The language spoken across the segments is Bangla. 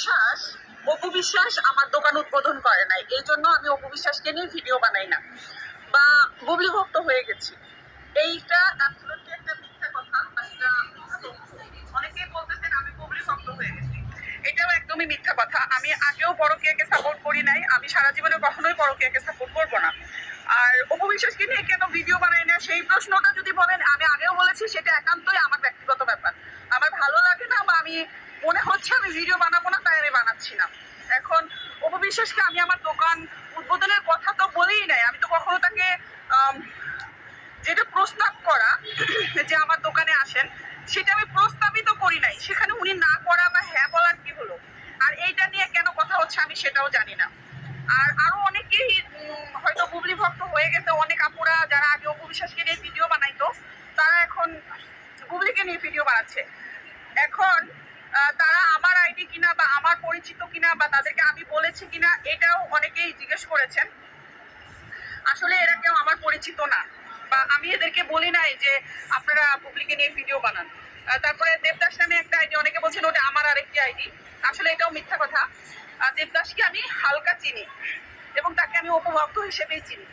বিশ্বাস, অপু বিশ্বাস আমার দোকান উদ্বোধন করে নাই। এই জন্য আমি অপু বিশ্বাসকে নিয়ে ভিডিও বানাই না। বা বুবলি হয়ে গেছি। এইটা একটা মিথ্যা কথা এটা অনেকেই বলতেছেন আমি বুবলি ভক্ত হয়ে গেছি। এটাও একদমই মিথ্যা কথা। আমি আগেও পরকীয়াকে সাপোর্ট করি নাই। আমি সারা জীবনে কখনোই পরকীয়াকে সাপোর্ট করব না। আর অপু বিশ্বাসকে নিয়ে কেন ভিডিও বানাই না? সেই প্রশ্নটা যদি বলেন, আমি আগেও বলেছি, সেটা একান্তই আমার ব্যক্তিগত ব্যাপার। আমার ভালো লাগে না বা আমি মনে হচ্ছে আমি ভিডিও বানাবো না, তাই আমি বানাচ্ছি না এখন অপবিশ্বাসকে আমি আমার দোকান উদ্বোধনের কথা তো বলেই নাই। আমি তো কখনো তাকে যেটা প্রস্তাব করা, যে আমার দোকানে আসেন, সেটা আমি প্রস্তাবিত করি নাই। সেখানে উনি না করা বা হ্যাঁ বলার কি হলো? আর এইটা নিয়ে কেন কথা হচ্ছে আমি সেটাও জানি না। আর আরও অনেকেই হয়তো বুবলি ভক্ত হয়ে গেছে। অনেক আপুরা যারা আগে অপু বিশ্বাসকে নিয়ে ভিডিও বানাইতো, তারা এখন বুবলিকে নিয়ে ভিডিও বানাচ্ছে। এখন তারা আমার আইডি কিনা বা আমার পরিচিত কিনা বা তাদেরকে আমি বলেছি কিনা, এটাও অনেকেই জিজ্ঞেস করেছেন। আসলে এরা কেউ আমার পরিচিত না বা আমি এদেরকে বলি নাই যে আপনারা বুবলিকে নিয়ে ভিডিও বানান। তারপরে দেবদাস নামে একটা আইডি, অনেকে বলছেন ওটা আমার আরেকটি আইডি। আসলে এটাও মিথ্যা কথা। দেবদাসকে আমি হালকা চিনি এবং তাকে আমি উপভক্ত হিসেবেই চিনি।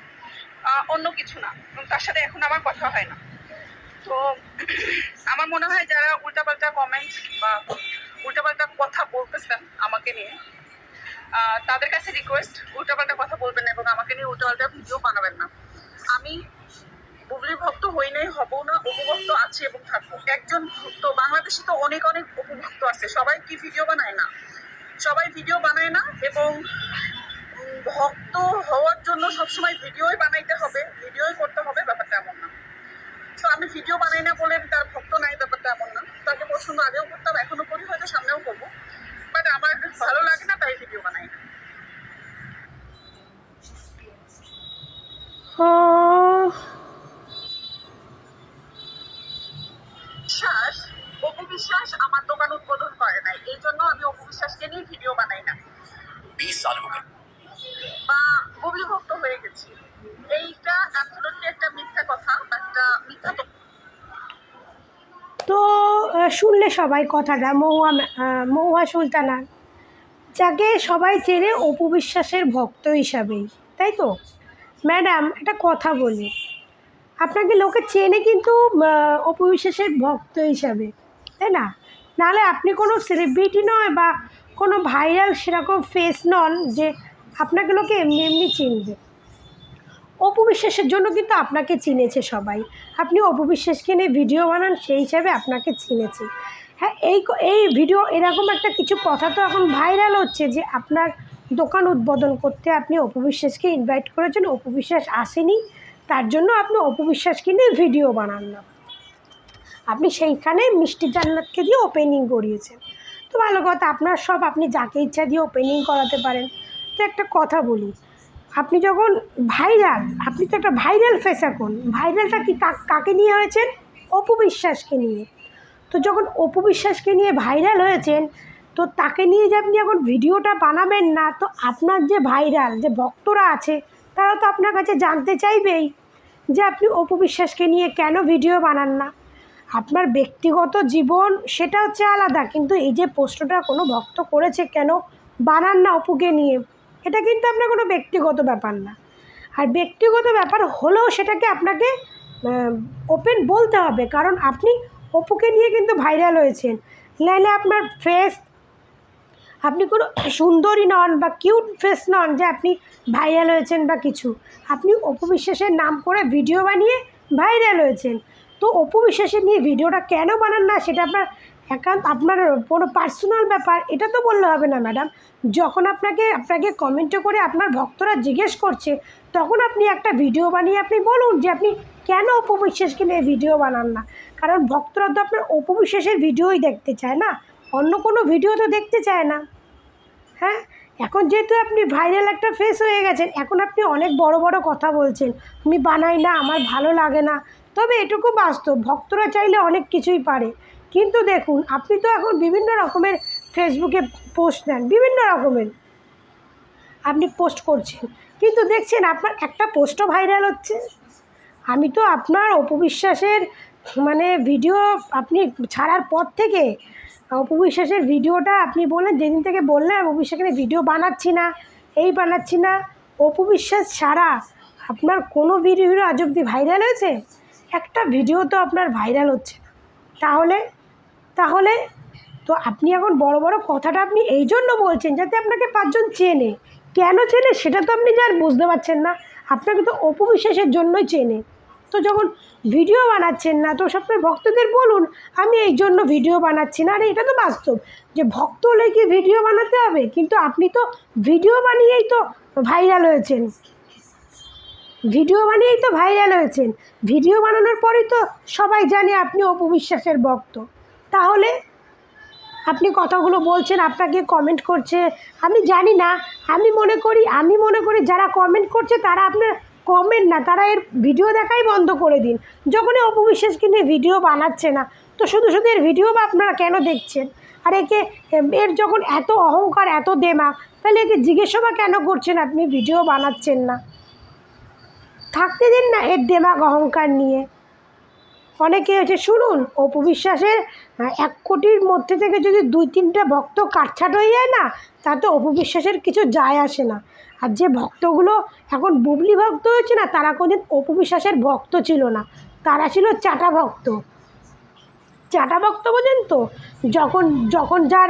অন্য কিছু না। এবং তার সাথে এখন আমার কথা হয় না। তো আমার মনে হয় যারা উল্টাপাল্টা কমেন্ট বা উল্টাপাল্টা কথা বলতেছেন আমাকে নিয়ে তাদের কাছে রিকোয়েস্ট উল্টাপাল্টা কথা বলবেন না এবং আমাকে নিয়ে উল্টাপাল্টা ভিডিও বানাবেন না। আমি বুবলি ভক্ত হই নাই হব না, উপভক্ত আছে এবং থাকব। একজন ভক্ত, বাংলাদেশে তো অনেক অনেক উপভক্ত আছে, সবাই কি ভিডিও বানায় না? সবাই ভিডিও বানায় না এবং ভক্ত হওয়ার জন্য সবসময় ভিডিওই বানাইতে হবে ভিডিওই করতে হবে ব্যাপারটা এমন না তো আমি ভিডিও বানাই না বলে তার ভক্ত নাই ব্যাপারটা এমন না তাকে পছন্দ আগেও করতাম এখনও করি হয়তো সামনেও করব বাট আমার ভালো লাগে না তাই ভিডিও বানাই না ও বিশ্বাস অপু বিশ্বাস আমার দোকান উদ্বোধন করে নাই এই জন্য আমি অপু বিশ্বাসকে নিয়ে ভিডিও বানাই না बीस साल हो गए বা বুবলি ভক্ত হয়ে গেছি এইটা অ্যাবসলিউটলি একটা মিথ্যা কথা বা একটা মিথ্যা তথ্য। তো আহ, শুনলে সবাই কথাটা মহুয়া ম্যা- আহ, মহুয়া সুলতানা যাকে সবাই চেনে অপু বিশ্বাসের ভক্ত হিসাবেই তাই তো ম্যাডাম একটা কথা বলি আপনাকে লোকে চেনে কিন্তু আহ, অপু বিশ্বাসের ভক্ত হিসাবে তাই না নাহলে আপনি কোনো সেলিব্রিটি নয় বা কোনো ভাইরাল সেরকম ফেস নন যে আপনাকে লোকে এমনি এমনি চিনবে। অপু বিশ্বাসের জন্য কিন্তু আপনাকে চিনেছে সবাই। আপনি অপু বিশ্বাসকে নিয়ে ভিডিও বানান, সেই হিসাবে আপনাকে চিনেছে। হ্যাঁ এই এই ভিডিও এরকম একটা কিছু কথা তো এখন ভাইরাল হচ্ছে যে আপনার দোকান উদ্বোধন করতে আপনি অপু বিশ্বাসকে ইনভাইট করেছেন, অপু বিশ্বাস আসেনি, তার জন্য আপনি অপু বিশ্বাসকে নিয়ে ভিডিও বানান না। আপনি সেইখানে মিষ্টি জান্নাতকে দিয়ে ওপেনিং করিয়েছেন। তো ভালো কথা, আপনার সব আপনি যাকে ইচ্ছা দিয়ে ওপেনিং করাতে পারেন। তো একটা কথা বলি, আপনি যখন ভাইরাল আপনি তো একটা ভাইরাল ফেস এখন ভাইরালটা কি কাকে নিয়ে হয়েছেন? অপু বিশ্বাসকে নিয়ে। তো যখন অপু বিশ্বাসকে নিয়ে ভাইরাল হয়েছেন, তো তাকে নিয়ে যে আপনি এখন ভিডিওটা বানাবেন না, তো আপনার যে ভাইরাল যে ভক্তরা আছে, তারা তো আপনার কাছে জানতে চাইবেই যে আপনি অপু বিশ্বাসকে নিয়ে কেন ভিডিও বানান না। আপনার ব্যক্তিগত জীবন সেটা হচ্ছে আলাদা, কিন্তু এই যে প্রশ্নটা কোনো ভক্ত করেছে কেন বানান না অপুকে নিয়ে, এটা কিন্তু আপনার কোনো ব্যক্তিগত ব্যাপার না। আর ব্যক্তিগত ব্যাপার হলেও সেটাকে আপনাকে ওপেন বলতে হবে, কারণ আপনি অপুকে নিয়ে কিন্তু ভাইরাল হয়েছেন। নাহলে আপনার ফেস আপনি কোনো সুন্দরী নন বা কিউট ফেস নন যে আপনি ভাইরাল হয়েছেন বা কিছু। আপনি অপু বিশ্বাসের নাম করে ভিডিও বানিয়ে ভাইরাল হয়েছেন। তো অপু বিশ্বাসের নিয়ে ভিডিওটা কেন বানান না, সেটা আপনার একান্ত, আপনার কোনো পার্সোনাল ব্যাপার, এটা তো বললে হবে না ম্যাডাম যখন আপনাকে আপনাকে কমেন্টও করে আপনার ভক্তরা জিজ্ঞেস করছে, তখন আপনি একটা ভিডিও বানিয়ে আপনি বলুন যে আপনি কেন অপু বিশ্বাসকে নিয়ে ভিডিও বানান না? কারণ ভক্তরা তো আপনার অপু বিশ্বাসের ভিডিওই দেখতে চায় না, অন্য কোনো ভিডিও তো দেখতে চায় না। হ্যাঁ? এখন যেহেতু আপনি ভাইরাল একটা ফেস হয়ে গেছেন, এখন আপনি অনেক বড় বড় কথা বলছেন আমি বানাই না, আমার ভালো লাগে না। তবে এটুকু বাস্তব, ভক্তরা চাইলে অনেক কিছুই পারে। কিন্তু দেখুন, আপনি তো এখন বিভিন্ন রকমের ফেসবুকে পোস্ট দেন বিভিন্ন রকমের আপনি পোস্ট করছেন। কিন্তু দেখছেন, আপনার একটা পোস্টও ভাইরাল হচ্ছে। আমি তো আপনার অপবিশ্বাসের মানে ভিডিও আপনি ছাড়ার পর থেকে অপবিশ্বাসের ভিডিওটা আপনি বললেন, যেদিন থেকে বললেন অপু বিশ্বাসের ভিডিও বানাচ্ছি না, এই বানাচ্ছি না, অপবিশ্বাস ছাড়া আপনার কোনো ভিডিও আজ অব্দি ভাইরাল হয়েছে? একটা ভিডিও তো আপনার ভাইরাল হচ্ছে। না তাহলে তাহলে তো আপনি এখন বড় বড় কথাটা আপনি এই জন্য বলছেন যাতে আপনাকে পাঁচজন চেনে। কেন চেনে সেটা তো আপনি যার বুঝতে পারছেন না। আপনাকে তো অপু বিশ্বাসের জন্যই চেনে। তো যখন ভিডিও বানাচ্ছেন না, তো আপনার ভক্তদের বলুন, আমি এই জন্য ভিডিও বানাচ্ছি না। আরে, এটা তো বাস্তব। যে ভক্ত হলে কি ভিডিও বানাতে হবে? কিন্তু আপনি তো ভিডিও বানিয়েই তো ভাইরাল হয়েছেন। ভিডিও বানিয়েই তো ভাইরাল হয়েছেন। ভিডিও বানানোর পরেই তো সবাই জানে আপনি অপবিশ্বাসের ভক্ত। তাহলে আপনি কথাগুলো বলছেন, আপনাকে কমেন্ট করছে। আমি জানি না, আমি মনে করি, আমি মনে করি যারা কমেন্ট করছে তারা আপনার কমেন্ট না, তারা এর ভিডিও দেখাই বন্ধ করে দিন। যখনই অপু বিশ্বাসকে নিয়ে ভিডিও বানাচ্ছে না, তো শুধু শুধু এর ভিডিও বা আপনারা কেন দেখছেন? আর একে এর যখন এত অহংকার, এত দেমাগ তাহলে একে জিজ্ঞেসও বা কেন করছেন আপনি? ভিডিও বানাচ্ছেন না। থাকতে দিন না, এর দেমাগ অহংকার নিয়ে। অনেকে হচ্ছে, শুনুন, অপু বিশ্বাসের এক কোটির মধ্যে থেকে যদি দুই তিনটা ভক্ত কাটছাট হয়ে যায় না, তাতে অপু বিশ্বাসের কিছু যায় আসে না। আর যে ভক্তগুলো এখন বুবলি ভক্ত হয়েছে না, তারা কোনদিন অপু বিশ্বাসের ভক্ত ছিল না। তারা ছিল চাটা ভক্ত। চাটা ভক্ত বোঝেন তো, যখন যখন যার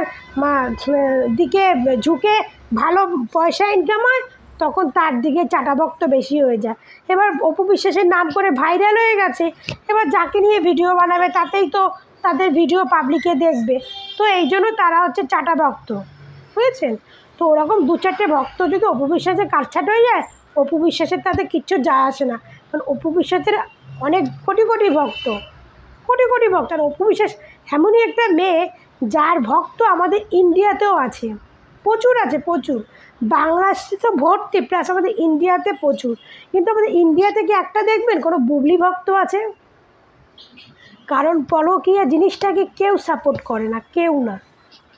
দিকে ঝুঁকে ভালো পয়সা ইনকাম হয় তখন তার দিকে চাটা ভক্ত বেশি হয়ে যায়। এবার অপু বিশ্বাসের নাম করে ভাইরাল হয়ে গেছে। এবার যাকে নিয়ে ভিডিও বানাবে তাতেই তো তাদের ভিডিও পাবলিকে দেখবে। তো এই জন্য তারা হচ্ছে চাটা ভক্ত বুঝেছেন? তো ওরকম দু চারটে ভক্ত যদি অপু বিশ্বাসের কাটছাট হয়ে যায়, অপু বিশ্বাসের তাতে কিচ্ছু যায় আসে না। কারণ অপু বিশ্বাসের অনেক কোটি কোটি ভক্ত। কোটি কোটি ভক্ত। আর অপু বিশ্বাস এমনই একটা মেয়ে, যার ভক্ত আমাদের ইন্ডিয়াতেও আছে। প্রচুর আছে, প্রচুর। বাংলাদেশে তো ভর্তি প্লাস আমাদের ইন্ডিয়াতে প্রচুর। কিন্তু আমাদের ইন্ডিয়াতে কি একটা দেখবেন? কোনো বুবলি ভক্ত আছে? কারণ পরকীয়া জিনিসটাকে কেউ সাপোর্ট করে না, কেউ না।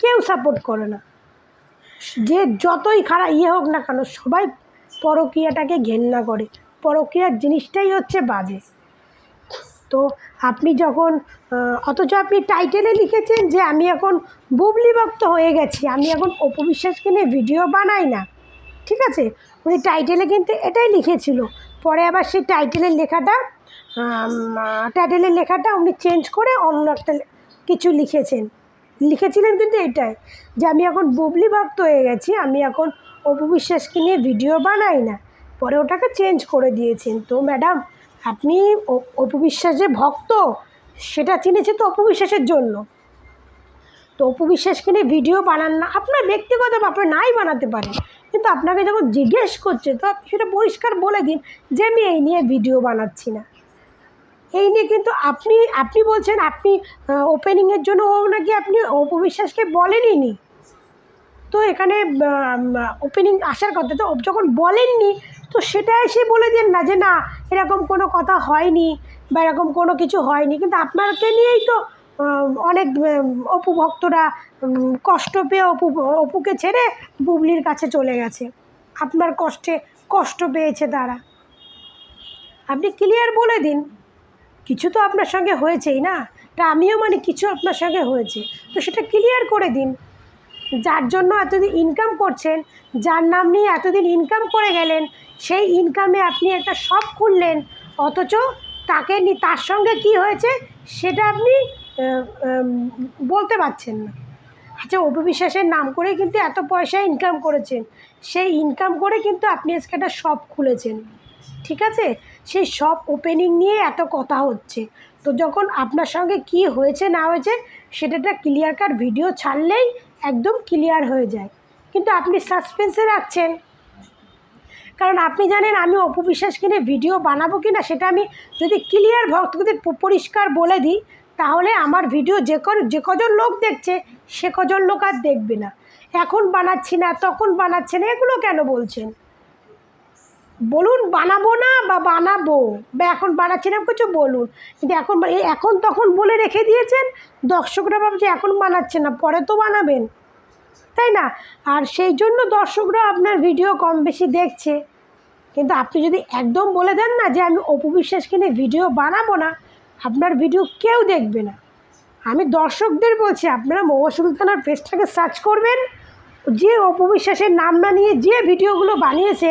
কেউ সাপোর্ট করে না। যে যতই খারাপ ইয়ে হোক না কেন, সবাই পরকীয়াটাকে ঘেন্না করে। পরকীয়ার জিনিসটাই হচ্ছে বাজে। তো আপনি যখন অথচ আপনি টাইটেলে লিখেছেন যে আমি এখন বুবলি ভক্ত হয়ে গেছি, আমি এখন অপু বিশ্বাসকে নিয়ে ভিডিও বানাই না, ঠিক আছে? উনি টাইটেলে কিন্তু এটাই লিখেছিল। পরে আবার সেই টাইটেলের লেখাটা টাইটেলের লেখাটা উনি চেঞ্জ করে অন্য একটা কিছু লিখেছেন। লিখেছিলেন কিন্তু এটাই, যে আমি এখন বুবলি ভক্ত হয়ে গেছি, আমি এখন অপু বিশ্বাসকে নিয়ে ভিডিও বানাই না। পরে ওটাকে চেঞ্জ করে দিয়েছেন। তো ম্যাডাম আপনি অ- অপু বিশ্বাস যে ভক্ত, সেটা চিনেছে তো অপু বিশ্বাসের জন্য? তো অপু বিশ্বাসকে নিয়ে ভিডিও বানান না, আপনার ব্যক্তিগত ব্যাপার নাই বানাতে পারেন কিন্তু আপনাকে যখন জিজ্ঞেস করছে, তো আপনি সেটা পরিষ্কার বলে দিন যে আমি এই নিয়ে ভিডিও বানাচ্ছি না। এই নিয়ে কিন্তু আপনি আপনি বলছেন আপনি ওপেনিংয়ের জন্য ও নাকি আপনি অপু বিশ্বাসকে বলেনই নি? তো এখানে ওপেনিং আসার কথা, তো যখন বলেননি, তো সেটা এসে বলে দেন না যে, না, এরকম কোনো কথা হয়নি বা এরকম কোনো কিছু হয়নি। কিন্তু আপনাকে নিয়েই তো অনেক অপু ভক্তরা কষ্ট পেয়ে অপু, অপুকে ছেড়ে বুবলির কাছে চলে গেছে। আপনার কষ্টে, কষ্ট পেয়েছে তারা। আপনি ক্লিয়ার বলে দিন। কিছু তো আপনার সঙ্গে হয়েছেই না। তা আমিও মানে কিছু আপনার সঙ্গে হয়েছে। তো সেটা ক্লিয়ার করে দিন। যার জন্য এতদিন ইনকাম করছেন, যার নাম নিয়ে এতদিন ইনকাম করে গেলেন, সেই ইনকামে আপনি একটা শপ খুললেন, অথচ তাকে তার সঙ্গে কি হয়েছে সেটা আপনি বলতে পারছেন না। আচ্ছা অপু বিশ্বাসের নাম করে কিন্তু এত পয়সা ইনকাম করেছেন, সেই ইনকাম করে কিন্তু আপনি আজকে একটা শপ খুলেছেন, ঠিক আছে? সেই শপ ওপেনিং নিয়ে এত কথা হচ্ছে, তো যখন আপনার সঙ্গে কি হয়েছে না হয়েছে, সেটা একটা ক্লিয়ার কাট ভিডিও ছাড়লেই একদম ক্লিয়ার হয়ে যায়। কিন্তু আপনি সাসপেন্সে রাখছেন। কারণ আপনি জানেন আমি অপু নিয়ে ভিডিও বানাবো কি না সেটা আমি যদি ক্লিয়ার ভক্তদের পরিষ্কার বলে দিই, তাহলে আমার ভিডিও যে যে কজন লোক দেখছে, সে কজন লোক আর দেখবে না। এখন বানাচ্ছি না, তখন বানাচ্ছে না এগুলো কেন বলছেন? বলুন বানাবো না বা বানাবো? বা এখন বানাচ্ছি না, কিছু বলুন। কিন্তু এখন এখন তখন বলে রেখে দিয়েছেন, দর্শকরা ভাবছে এখন বানাচ্ছে না, পরে তো বানাবেন। তাই না? আর সেই জন্য দর্শকরা আপনার ভিডিও কম বেশি দেখছে। কিন্তু আপনি যদি একদম বলে দেন না যে আমি অপু বিশ্বাসকে নিয়ে ভিডিও বানাবো না, আপনার ভিডিও কেউ দেখবে না। আমি দর্শকদের বলছি, আপনারা মহুয়া সুলতানার পেজটাকে সার্চ করবেন। যে অপবিশ্বাসের নাম না নিয়ে যে ভিডিওগুলো বানিয়েছে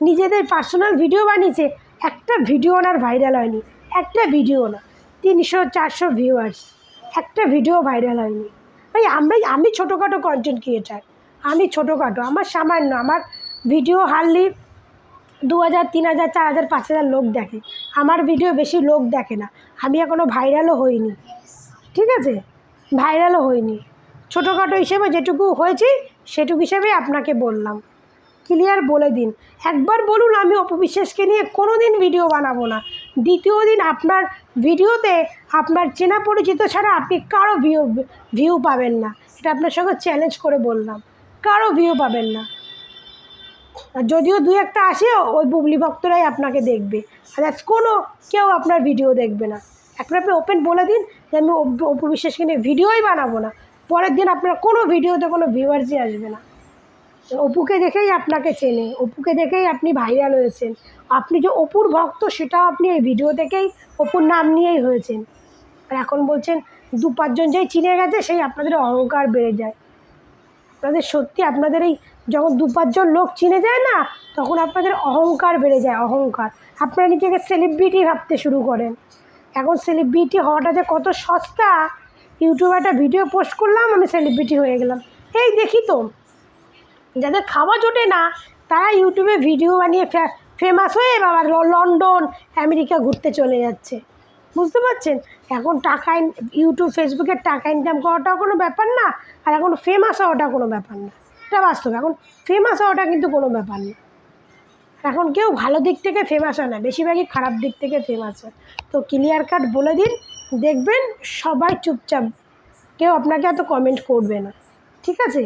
নিজেদের পার্সোনাল ভিডিও বানিয়েছে। একটা ভিডিও ওনার ভাইরাল হয়নি। একটা ভিডিও না, তিনশো চারশো ভিউয়ার্স একটা ভিডিও ভাইরাল হয়নি। ভাই আমরা আমি ছোটোখাটো কন্টেন্ট ক্রিয়েটার আমি ছোটোখাটো, আমার সামান্য, আমার ভিডিও হারলি দু হাজার তিন হাজার চার হাজার পাঁচ হাজার লোক দেখে। আমার ভিডিও বেশি লোক দেখে না। আমি এখনও ভাইরালও হইনি। ঠিক আছে? ভাইরালও হইনি। ছোটোখাটো হিসেবে যেটুকু হয়েছি, সেটুকু হিসেবে আপনাকে বললাম। ক্লিয়ার বলে দিন। একবার বলুন, আমি অপবিশ্বাসকে নিয়ে কোনো দিন ভিডিও বানাবো না। দ্বিতীয় দিন আপনার ভিডিওতে আপনার চেনা পরিচিত ছাড়া আপনি কারও ভিউ ভিউ পাবেন না। এটা আপনার সঙ্গে চ্যালেঞ্জ করে বললাম। কারও ভিউ পাবেন না। আর যদিও দু একটা আসে, ওই বুবলি ভক্তরাই আপনাকে দেখবে। আর কোনো কেউ আপনার ভিডিও দেখবে না। এখন আপনি ওপেন বলে দিন যে আমি অপবিশ্বাসকে নিয়ে ভিডিওই বানাবো না। পরের দিন আপনার কোনো ভিডিওতে কোনো ভিউয়ার্সই আসবে না। অপুকে দেখেই আপনাকে চেনে। অপুকে দেখেই আপনি ভাইরাল হয়েছেন। আপনি যে অপুর ভক্ত, সেটাও আপনি এই ভিডিও থেকেই অপুর নাম নিয়েই হয়েছেন। আর এখন বলছেন, দু পাঁচজন যেই চিনে গেছে, সেই আপনাদের অহংকার বেড়ে যায়। আপনাদের সত্যি আপনাদের এই যখন দু পাঁচজন লোক চিনে যায় না, তখন আপনাদের অহংকার বেড়ে যায়, অহংকার। আপনারা নিজেকে সেলিব্রিটি ভাবতে শুরু করেন। এখন সেলিব্রিটি হওয়াটা যে কত সস্তা, ইউটিউবে একটা ভিডিও পোস্ট করলাম, আমি সেলিব্রিটি হয়ে গেলাম। এই দেখি তো। যাদের খাওয়া জোটে না, তারা ইউটিউবে ভিডিও বানিয়ে ফেমাস হয়ে বাবা লন্ডন, আমেরিকা ঘুরতে চলে যাচ্ছে। বুঝতে পারছেন? এখন টাকা ইউটিউব ফেসবুকের টাকা ইনকাম করাটাও কোনো ব্যাপার না, আর এখন ফেমাস হওয়াটা কোনো ব্যাপার না। এটা বাস্তব, এখন ফেমাস হওয়াটা কিন্তু কোনো ব্যাপার না। এখন কেউ ভালো দিক থেকে ফেমাস হয় না, বেশিরভাগই খারাপ দিক থেকে ফেমাস হয়। তো ক্লিয়ার কাট বলে দিন, দেখবেন সবাই চুপচাপ, কেউ আপনাকে এত কমেন্ট করবে না। ঠিক আছে?